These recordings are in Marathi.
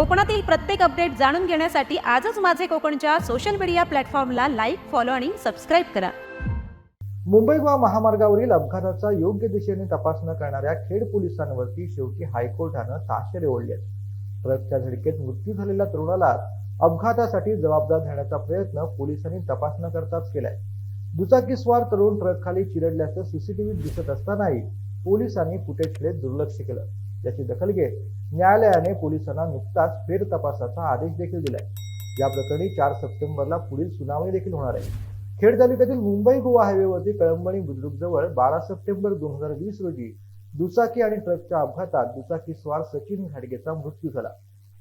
कोकणातील प्रत्येक अपडेट जाणून घेण्यासाठी आजच माझे कोकणच्या सोशल मीडिया प्लॅटफॉर्मला लाईक फॉलो आणि सबस्क्राईब करा. मुंबई गोवा महामार्गावरील अपघाताचा योग्य दिशेने तपास न करणाऱ्या खेड पोलिसांवरती शेवटी हायकोर्टानं ताशेरे ओढले ट्रकच्या झडकेत मृत्यू झालेल्या तरुणाला अपघातासाठी जबाबदार धरण्याचा प्रयत्न पोलिसांनी तपास न करताच केलाय. दुचाकीस्वार तरुण ट्रकखाली चिरडल्याचं सीसीटीव्हीत दिसत असतानाही पोलिसांनी फुटेजकडे दुर्लक्ष केलं. याची दखल घेत न्यायालयाने पोलिसांना नुकताच फेर तपासाचा आदेश देखील दिलाय. या प्रकरणी चार सप्टेंबरला पुढील सुनावणी देखील होणार आहे. खेड तालुक्यातील मुंबई गोवा हायवेवरती कळंबणी बुद्रुक जवळ बारा सप्टेंबर दोन हजार वीस रोजी दुचाकी आणि ट्रकच्या अपघातात दुचाकी स्वार सचिन घाडगेचा मृत्यू झाला.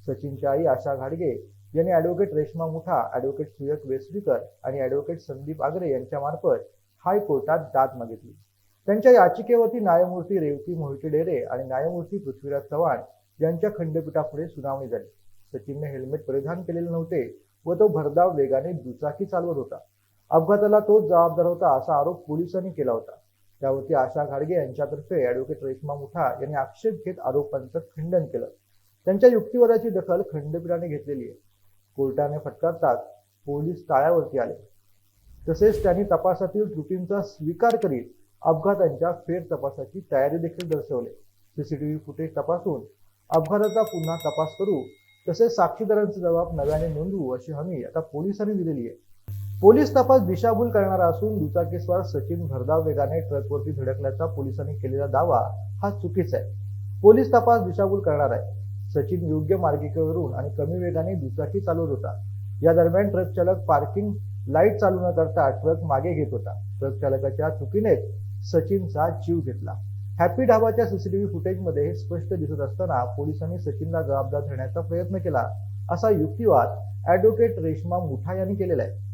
सचिनच्या आई आशा घाडगे यांनी ॲडव्होकेट रेश्मा मुठा ॲडव्होकेट सुयक वेसरीकर आणि ॲडव्होकेट संदीप आगरे यांच्या मार्फत हायकोर्टात दाद मागितली. त्यांच्या याचिकेवरती न्यायमूर्ती रेवती मोहिते डेरे आणि न्यायमूर्ती पृथ्वीराज चव्हाण यांच्या खंडपीठापुढे सुनावणी झाली. सचिनने हेल्मेट परिधान केलेले नव्हते व तो भरधाव वेगाने दुचाकी चालवत होता. अपघाताला तोच जबाबदार होता असा आरोप पोलिसांनी केला होता. त्यावरती आशा घाडगे यांच्यातर्फे ॲडव्होकेट रेश्मा मुठा यांनी आक्षेप घेत आरोपांचं खंडन केलं. त्यांच्या युक्तिवादाची दखल खंडपीठाने घेतलेली आहे. कोर्टाने फटकारताच पोलीस टाळ्यावरती आले. तसेच त्यांनी तपासातील त्रुटींचा स्वीकार करीत अपघातांच्या फेर तपासाची तयारी देखील दर्शवली. सीसीटीव्ही फुटेज तपासून अपघाताचा पुन्हा तपास करू तसेच साक्षीदारांचे जबाब नव्याने नोंदवू अशी हमी आता पोलिसांनी दिलेली आहे. पोलीस तपास दिशाभूल करणारा असून दुचाकीस्वार सचिन भरधाव वेगाने ट्रकवरती धडकल्याचा पोलिसांनी केलेला दावा हा चुकीचा आहे. पोलीस तपास दिशाभूल करणार आहे. सचिन योग्य मार्गिकेवरून आणि कमी वेगाने दुचाकी चालवत होता. या दरम्यान ट्रक चालक पार्किंग लाइट चालू न करता ट्रक मागे घेत होता. ट्रक चालकाच्या चुकीनेच सचिनचा जीव घेतला हॅपी ढाबाच्या सीसीटीव्ही फुटेजमध्ये हे स्पष्ट दिसत असताना पोलिसांनी सचिनला जबाबदार धरण्याचा प्रयत्न केला असा युक्तिवाद ॲडव्होकेट रेश्मा मुठा यांनी केलेला आहे